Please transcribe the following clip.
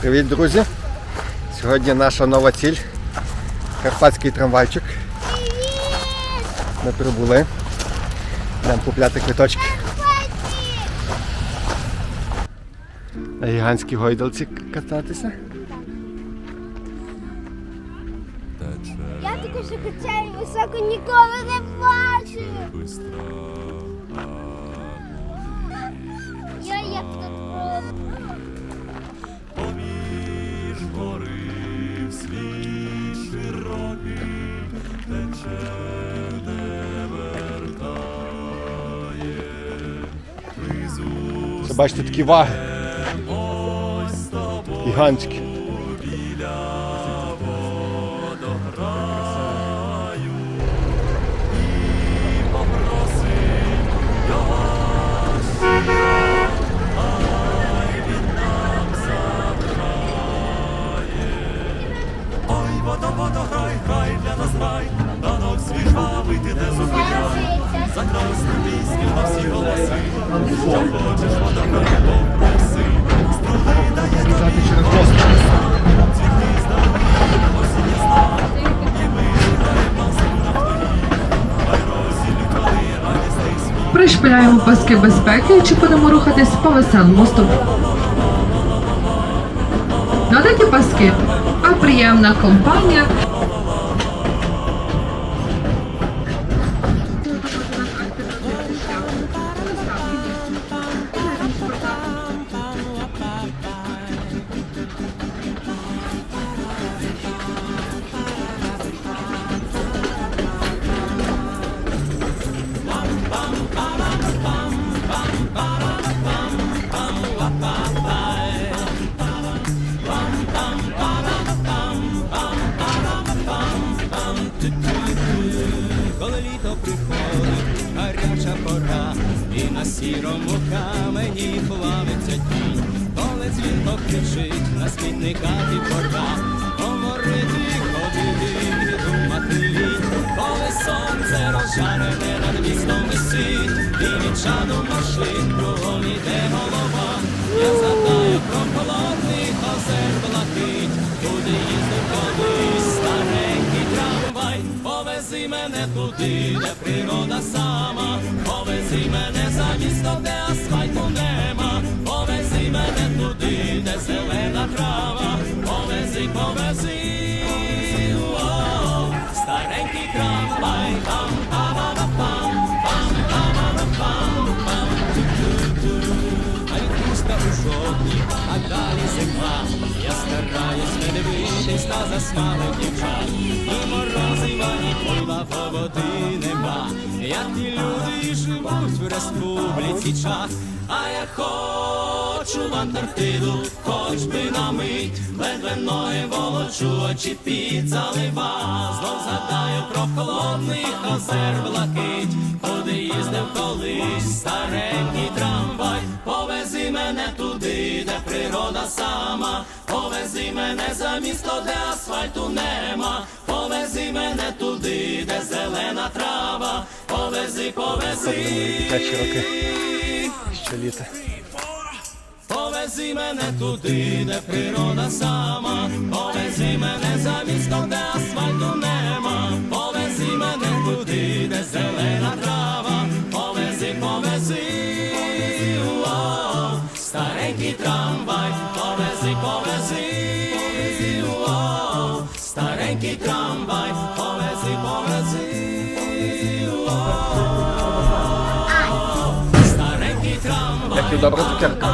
Привіт, друзі! Сьогодні наша нова ціль. Карпатський трамвайчик. Ми прибули. Йдемо купляти квиточки. На гігантській гойдалці кататися. Я таку що качаю високо ніколи не бачив. Це бачите такі ваги. Гігантські. Свій жвавий, ти не зупиняй, за красну пісню на всі голоси, що хочеш, водо, попроси, струги дає тобі, цвіти здоров'я, осінь ясна, і ми граємо на землі, хай розілі, коли радісний світ. Пришпиляємо паски безпеки чи будемо рухатись по веселому стовпу. Надаті паски, а приємна компанія. Коли літо приходить, гаряча пора, і на сірому камені плавиться тінь, коли дзвінко кричить, на смітниках і пора, говорити, ходити, і думати лінь, коли сонце розжарене над містом висить, і від чаду машин кругом іде голова, я згадаю про холодний озер блакить, туди їздив колись де природа сама, повези мене за місто, де асфальту нема, повези мене туди, де зелена трава, повези, повези, дивитись на засмалих дівчат. І морозива, і пива води нема. Як ті люди живуть в республіці час. А я хочу в Антарктиду, хоч би на мить, ледве ноги волочу, очі під залива. Знов згадаю про холодний озер блакить, куди їздив колись старенький трамвай. Мене туди, де природа сама, повези мене за місто, де асфальту нема, повези мене туди, де зелена трава, повези, повези. Ще літо. Повези мене туди, де природа сама, повези мене за місто, де асфальту нема, повези, повези, о, старенький трамвай, повези, повези, о, старенький трамвай. Як ти добра цукерка.